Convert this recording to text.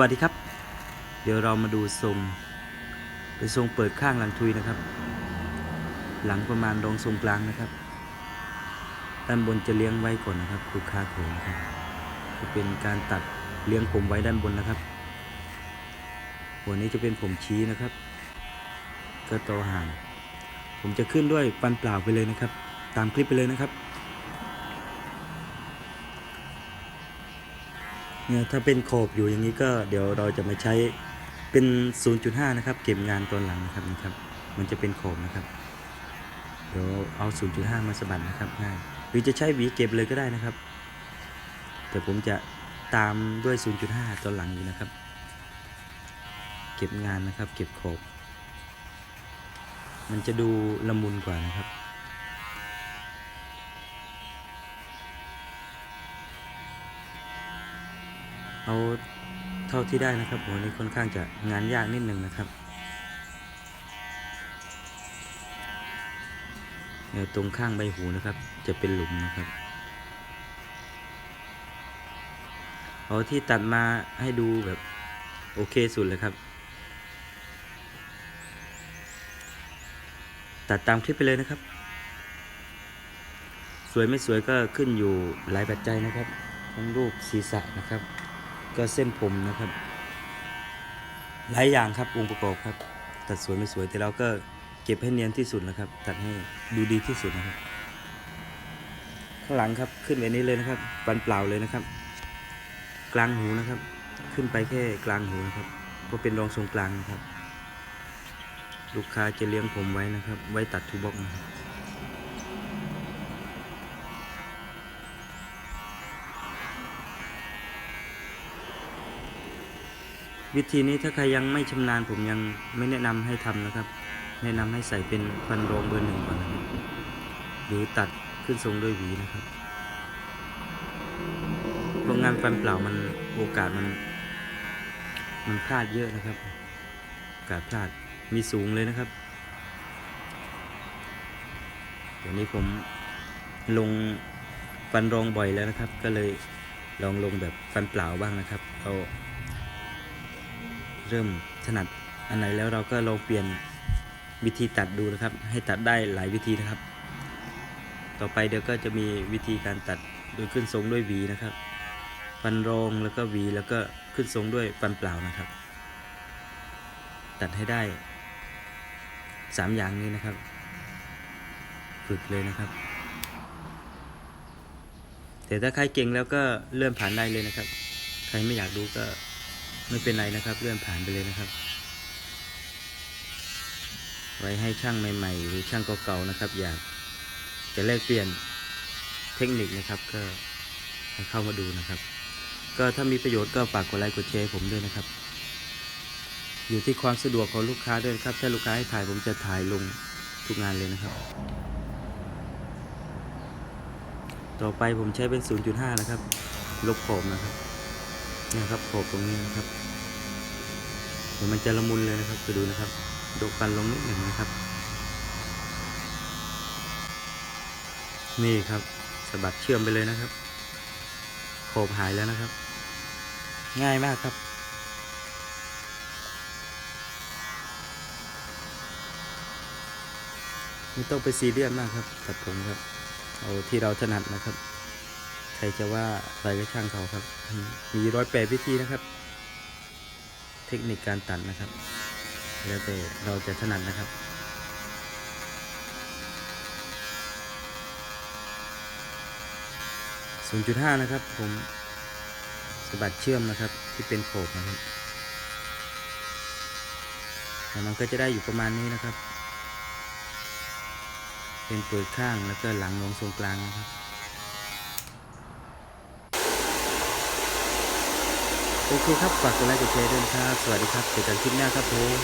วัสดีครับ เดี๋ยวเรามาดูทรงเป็นทรงเปิดข้างหลังทุยนะครับ หลังประมาณรองทรงกลางนะครับ ด้านบนจะเลี้ยงไว้ก่อนนะครับลูกค้าเขนครับจะเป็นการตัดเลี้ยงผมไว้ด้านบนนะครับ หัวนี้จะเป็นผมชี้นะครับ ก็ต่อห่าง ผมจะขึ้นด้วยฟันเปล่าไปเลยนะครับ ตามคลิปไปเลยนะครับ เนี่ยถ้าเป็นโขบอยู่อย่างนี้ก็เดี๋ยวเราจะมาใช้เป็น 0.5 นะครับ เก็บงานตอนหลังนะครับนี่ครับ มันจะเป็นโขบนะครับ เดี๋ยวเอา 0.5 มาสะบัดนะครับง่ายหรือจะใช้หวีเก็บเลยก็ได้นะครับ แต่ผมจะตามด้วย 0.5 ตอนหลังอยู่นะครับ เก็บงานนะครับ เก็บโขบมันจะดูละมุนกว่านะครับ เอาเท่าที่ได้นะครับหัวนี้ค่อนข้างจะงานยากนิดหนึ่งนะครับเนี่ยตรงข้างใบหูนะครับ จะเป็นหลุมนะครับ เอาที่ตัดมาให้ดูแบบโอเคสุดเลยครับ ตัดตามคลิปไปเลยนะครับ สวยไม่สวยก็ขึ้นอยู่หลายปัจจัยนะครับทั้งรูปศีรษะนะครับ ก็เส้นผมนะครับ หลายอย่างครับองค์ประกอบครับ ตัดสวยไม่สวยแต่เราก็เก็บให้เนียนที่สุดนะครับ ตัดให้ดูดีที่สุดนะครับ ข้างหลังครับขึ้นแบบนี้เลยนะครับฟันเปล่าเลยนะครับ กลางหูนะครับ ขึ้นไปแค่กลางหูนะครับเพราะเป็นรองทรงกลางนะครับ ลูกค้าจะเลี้ยงผมไว้นะครับ ไว้ตัดทูบ็อกนะครับ วิธีนี้ถ้าใครยังไม่ชำนาญผมยังไม่แนะนำให้ทำนะครับ แนะนำให้ใส่เป็นฟันรองเบอร์หนึ่งก่อนนะครับหรือตัดขึ้นทรงด้วยหวีนะครับโรงงานฟันเปล่ามันโอกาสมันมันพลาดเยอะนะครับโอกาสพลาดมีสูงเลยนะครับเดี๋ยวนี้ผมลงฟันรองบ่อยแล้วนะครับ ก็เลยลองลงแบบฟันเปล่าบ้างนะครับเอา เริ่มถนัดอันไหนแล้วเราก็ลองเปลี่ยนวิธีตัดดูนะครับ ให้ตัดได้หลายวิธีนะครับ ต่อไปเดี๋ยวก็จะมีวิธีการตัดโดยขึ้นทรงด้วยหวีนะครับฟันรองแล้วก็หวีแล้วก็ขึ้นทรงด้วยฟันเปล่านะครับ ตัดให้ได้สามอย่างนี้นะครับ ฝึกเลยนะครับ แต่ถ้าใครเก่งแล้วก็เลื่อนผ่านได้เลยนะครับ ใครไม่อยากดูก็ ไม่เป็นไรนะครับ เลื่อนผ่านไปเลยนะครับ ไว้ให้ช่างใหม่ ๆ หรือช่างเก่าๆนะครับ อยากจะแลกเปลี่ยนเทคนิคนะครับ ก็ให้เข้ามาดูนะครับ ก็ถ้ามีประโยชน์ก็ฝากกดไลค์กดแชร์ผมด้วยนะครับ อยู่ที่ความสะดวกของลูกค้าด้วยนะครับ ถ้าลูกค้าให้ถ่ายผมจะถ่ายลงทุกงานเลยนะครับ ต่อไปผมใช้เป็น 0.5 นะครับ ลบขอบนะครับ นี่ครับโขบตรงนี้นะครับเดี๋ยวมันจะละมุนเลยนะครับไปดูนะครับดกกันลงนิดหนึ่งนะครับ นี่ครับสะบัดเชื่อมไปเลยนะครับโขบหายแล้วนะครับ ง่ายมากครับไม่ต้องไปซีเรียสมากครับตัดผมครับ เอาที่เราถนัดนะครับ ใครจะว่าอะไรก็ช่างเขาครับ มีร้อยแปดวิธีนะครับ เทคนิคการตัดนะครับ แล้วแต่เราจะถนัดนะครับ0.5นะครับ ผมสะบัดเชื่อมนะครับ ที่เป็นโขบนะครับแล้วมันก็จะได้อยู่ประมาณนี้นะครับ เป็นเปิดข้างแล้วก็หลังลงทรงกลางนะครับ โอเคครับ ฝากกดไลค์กดแชร์ด้วยนะครับ สวัสดีครับเจอกันคลิปหน้าครับผม